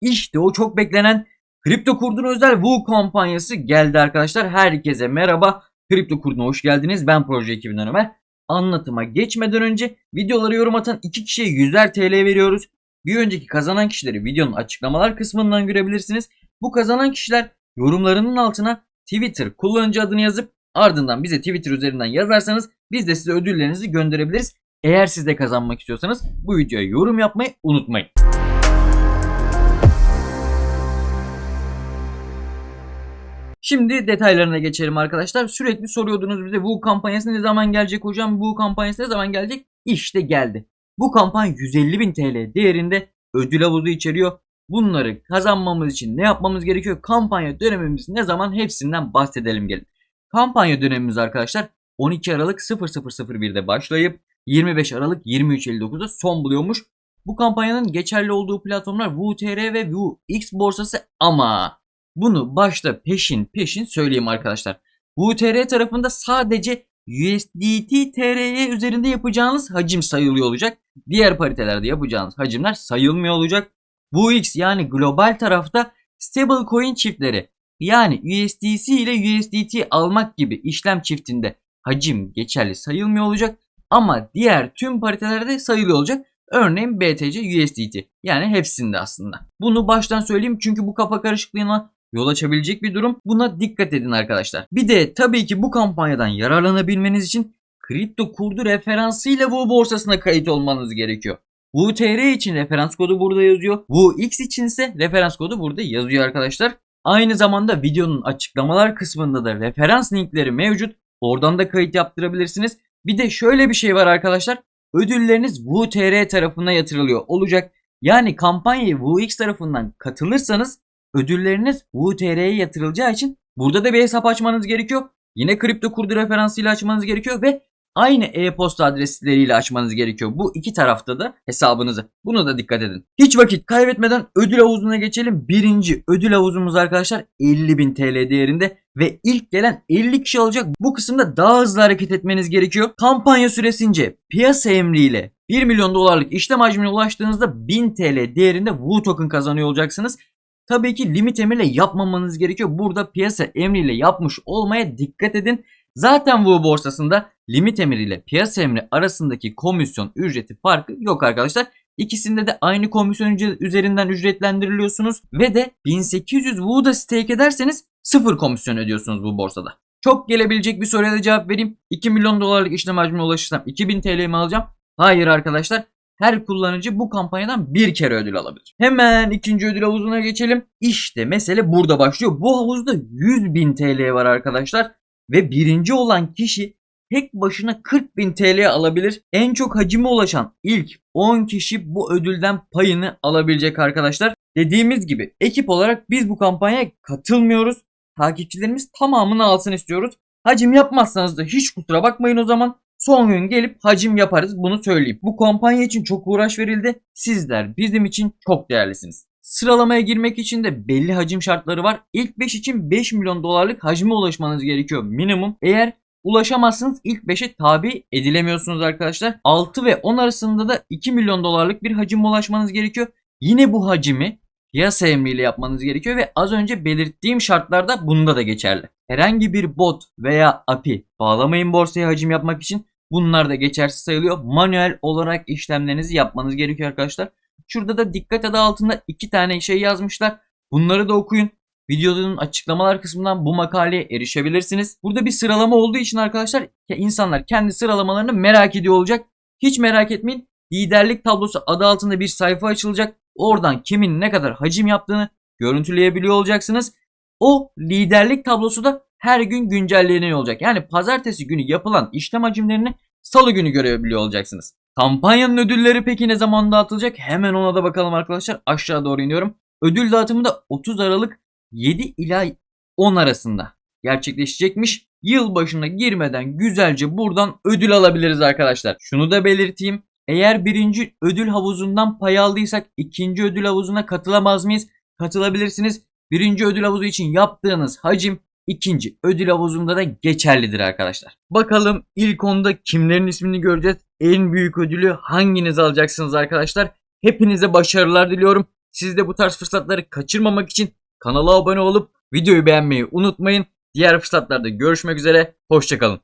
İşte o çok beklenen Kripto Kurdun özel Wu kampanyası geldi arkadaşlar. Herkese merhaba. Kripto Kurdun'a hoş geldiniz. Ben proje ekibinden Ömer. Anlatıma geçmeden önce videoları yorum atan iki kişiye 100'er TL veriyoruz. Bir önceki kazanan kişileri videonun açıklamalar kısmından görebilirsiniz. Bu kazanan kişiler yorumlarının altına Twitter kullanıcı adını yazıp ardından bize Twitter üzerinden yazarsanız biz de size ödüllerinizi gönderebiliriz. Eğer siz de kazanmak istiyorsanız bu videoya yorum yapmayı unutmayın. Şimdi detaylarına geçelim arkadaşlar. Sürekli soruyordunuz bize bu kampanyası ne zaman gelecek hocam? Bu kampanyası ne zaman gelecek? İşte geldi. Bu kampanya 150.000 TL değerinde ödül havuzu içeriyor. Bunları kazanmamız için ne yapmamız gerekiyor? Kampanya dönemimiz ne zaman? Hepsinden bahsedelim gelin. Kampanya dönemimiz arkadaşlar 12 Aralık 0001'de başlayıp 25 Aralık 23.59'da son buluyormuş. Bu kampanyanın geçerli olduğu platformlar WTR ve WX borsası ama bunu başta peşin peşin söyleyeyim arkadaşlar. WTR tarafında sadece USDT TRY üzerinde yapacağınız hacim sayılıyor olacak. Diğer paritelerde yapacağınız hacimler sayılmıyor olacak. WX yani global tarafta stablecoin çiftleri yani USDC ile USDT almak gibi işlem çiftinde hacim geçerli sayılmıyor olacak. Ama diğer tüm paritelerde sayılıyor olacak. Örneğin BTC USDT yani hepsinde aslında. Bunu baştan söyleyeyim çünkü bu kafa karışıklığına yol açabilecek bir durum. Buna dikkat edin arkadaşlar. Bir de tabii ki bu kampanyadan yararlanabilmeniz için kripto kurdu referansıyla bu borsasına kayıt olmanız gerekiyor. WTR için referans kodu burada yazıyor. WX için ise referans kodu burada yazıyor arkadaşlar. Aynı zamanda videonun açıklamalar kısmında da referans linkleri mevcut. Oradan da kayıt yaptırabilirsiniz. Bir de şöyle bir şey var arkadaşlar. Ödülleriniz WTR tarafına yatırılıyor olacak. Yani kampanyayı WX tarafından katılırsanız ödülleriniz WTR'ye yatırılacağı için burada da bir hesap açmanız gerekiyor. Yine kripto kurdu referansıyla açmanız gerekiyor ve aynı e-posta adresleriyle açmanız gerekiyor. Bu iki tarafta da hesabınızı. Bunu da dikkat edin. Hiç vakit kaybetmeden ödül havuzuna geçelim. Birinci ödül havuzumuz arkadaşlar 50.000 TL değerinde ve ilk gelen 50 kişi alacak. Bu kısımda daha hızlı hareket etmeniz gerekiyor. Kampanya süresince piyasa emriyle 1 milyon dolarlık işlem hacmine ulaştığınızda 1000 TL değerinde Wu token kazanıyor olacaksınız. Tabii ki limit emirle yapmamanız gerekiyor. Burada piyasa emriyle yapmış olmaya dikkat edin. Zaten bu borsasında limit emri ile piyasa emri arasındaki komisyon ücreti farkı yok arkadaşlar. İkisinde de aynı komisyon üzerinden ücretlendiriliyorsunuz ve de 1800 WU'da stake ederseniz sıfır komisyon ödüyorsunuz bu borsada. Çok gelebilecek bir soruya da cevap vereyim. 2 milyon dolarlık işlem hacmine ulaşırsam 2000 TL mi alacağım? Hayır arkadaşlar. Her kullanıcı bu kampanyadan bir kere ödül alabilir. Hemen ikinci ödül havuzuna geçelim. İşte mesele burada başlıyor. Bu havuzda 100 bin TL var arkadaşlar. Ve birinci olan kişi tek başına 40 bin TL alabilir. En çok hacime ulaşan ilk 10 kişi bu ödülden payını alabilecek arkadaşlar. Dediğimiz gibi ekip olarak biz bu kampanyaya katılmıyoruz. Takipçilerimiz tamamını alsın istiyoruz. Hacim yapmazsanız da hiç kusura bakmayın o zaman. Son gün gelip hacim yaparız bunu söyleyeyim. Bu kampanya için çok uğraş verildi. Sizler bizim için çok değerlisiniz. Sıralamaya girmek için de belli hacim şartları var. İlk 5 için 5 milyon dolarlık hacme ulaşmanız gerekiyor minimum. Eğer ulaşamazsınız ilk 5'e tabi edilemiyorsunuz arkadaşlar. 6 ve 10 arasında da 2 milyon dolarlık bir hacim ulaşmanız gerekiyor. Yine bu hacimi piyasa emriyle yapmanız gerekiyor ve az önce belirttiğim şartlarda bunda da geçerli. Herhangi bir bot veya API bağlamayın borsaya hacim yapmak için bunlar da geçersiz sayılıyor. Manuel olarak işlemlerinizi yapmanız gerekiyor arkadaşlar. Şurada da dikkat adı altında iki tane şey yazmışlar. Bunları da okuyun. Videonun açıklamalar kısmından bu makaleye erişebilirsiniz. Burada bir sıralama olduğu için arkadaşlar insanlar kendi sıralamalarını merak ediyor olacak. Hiç merak etmeyin. Liderlik tablosu adı altında bir sayfa açılacak. Oradan kimin ne kadar hacim yaptığını görüntüleyebiliyor olacaksınız. O liderlik tablosu da her gün güncelleniyor olacak. Yani pazartesi günü yapılan işlem hacimlerini salı günü görebiliyor olacaksınız. Kampanyanın ödülleri peki ne zaman dağıtılacak? Hemen ona da bakalım arkadaşlar. Aşağı doğru iniyorum. Ödül dağıtımı da 30 Aralık 7 ila 10 arasında gerçekleşecekmiş. Yıl başına girmeden güzelce buradan ödül alabiliriz arkadaşlar. Şunu da belirteyim. Eğer birinci ödül havuzundan pay aldıysak ikinci ödül havuzuna katılamaz mıyız? Katılabilirsiniz. Birinci ödül havuzu için yaptığınız hacim ikinci ödül havuzunda da geçerlidir arkadaşlar. Bakalım ilk onda kimlerin ismini göreceğiz. En büyük ödülü hanginiz alacaksınız arkadaşlar? Hepinize başarılar diliyorum. Siz de bu tarz fırsatları kaçırmamak için kanala abone olup videoyu beğenmeyi unutmayın. Diğer fırsatlarda görüşmek üzere. Hoşçakalın.